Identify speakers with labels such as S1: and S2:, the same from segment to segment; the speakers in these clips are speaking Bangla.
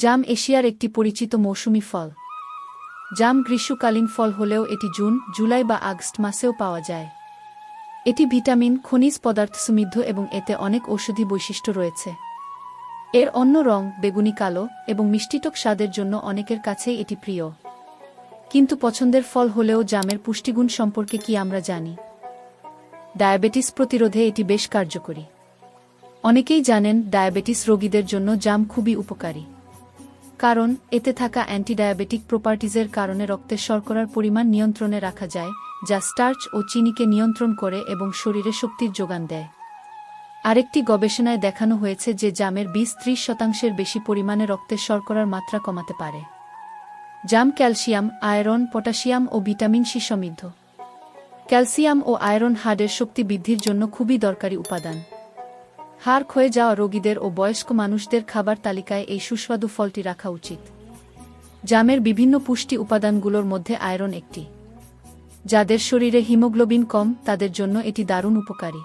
S1: জাম এশিয়ার একটি পরিচিত মৌসুমি ফল। জাম গ্রীষ্মকালীন ফল হলেও এটি জুন, জুলাই বা আগস্ট মাসেও পাওয়া যায়। এটি ভিটামিন, খনিজ পদার্থ সমৃদ্ধ এবং এতে অনেক ঔষধি বৈশিষ্ট্য রয়েছে। এর অন্য রং বেগুনি কালো এবং মিষ্টিটক স্বাদের জন্য অনেকের কাছেই এটি প্রিয়। কিন্তু পছন্দের ফল হলেও জামের পুষ্টিগুণ সম্পর্কে কি আমরা জানি? ডায়াবেটিস প্রতিরোধে এটি বেশ কার্যকরী। অনেকেই জানেন ডায়াবেটিস রোগীদের জন্য জাম খুবই উপকারী। কারণ, এতে থাকা অ্যান্টিডায়াবেটিক প্রপার্টিজের কারণে রক্তের শর্করার পরিমাণ নিয়ন্ত্রণে রাখা যায়, যা স্টার্চ ও চিনিকে নিয়ন্ত্রণ করে এবং শরীরে শক্তির যোগান দেয়। আরেকটি গবেষণায় দেখানো হয়েছে যে জামের বিশ ত্রিশ শতাংশের বেশি পরিমাণে রক্তের শর্করার মাত্রা কমাতে পারে। জাম, ক্যালসিয়াম, আয়রন, পটাশিয়াম ও ভিটামিন সি সমৃদ্ধ। ক্যালসিয়াম ও আয়রন হাড়ের শক্তি বৃদ্ধির জন্য খুবই দরকারি উপাদান। হাড় ক্ষয়ে যাওয়া রোগীদের ও বয়স্ক মানুষদের খাবার তালিকায় এই সুস্বাদু ফলটি রাখা উচিত। জামের বিভিন্ন পুষ্টি উপাদানগুলোর মধ্যে আয়রন একটি। যাদের শরীরে হিমোগ্লোবিন কম, তাদের জন্য এটি দারুণ উপকারী।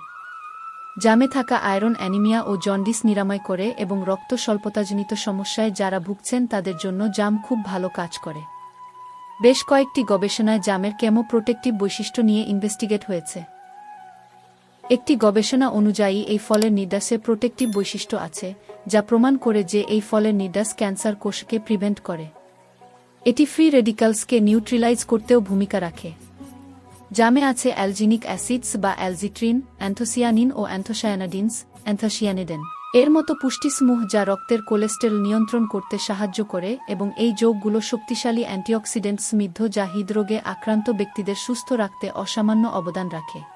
S1: জামে থাকা আয়রন অ্যানিমিয়া ও জন্ডিস নিরাময় করে এবং রক্ত স্বল্পতাজনিত সমস্যায় যারা ভুগছেন, তাদের জন্য জাম খুব ভালো কাজ করে। বেশ কয়েকটি গবেষণায় জামের কেমো প্রোটেক্টিভ বৈশিষ্ট্য নিয়ে ইনভেস্টিগেট হয়েছে। একটি গবেষণা অনুযায়ী, এই ফলের নির্দাসে প্রোটেক্টিভ বৈশিষ্ট্য আছে, যা প্রমাণ করে যে এই ফলের নির্দাস ক্যান্সার কোষকে প্রিভেন্ট করে। এটি ফ্রি রেডিক্যালসকে নিউট্রিলাইজ করতেও ভূমিকা রাখে। জামে আছে অ্যালজিনিক অ্যাসিডস বা অ্যালজিট্রিন, অ্যান্থোসিয়ানিন ও অ্যান্থোসায়ানাডিনস, অ্যান্থোসিয়ানিডেন। এর মতো পুষ্টিসমূহ যা রক্তের কোলেস্টেরল নিয়ন্ত্রণ করতে সাহায্য করে এবং এই যোগগুলো শক্তিশালী অ্যান্টিঅক্সিডেন্ট সমৃদ্ধ যা হৃদরোগে আক্রান্ত ব্যক্তিদের সুস্থ রাখতে অসামান্য অবদান রাখে।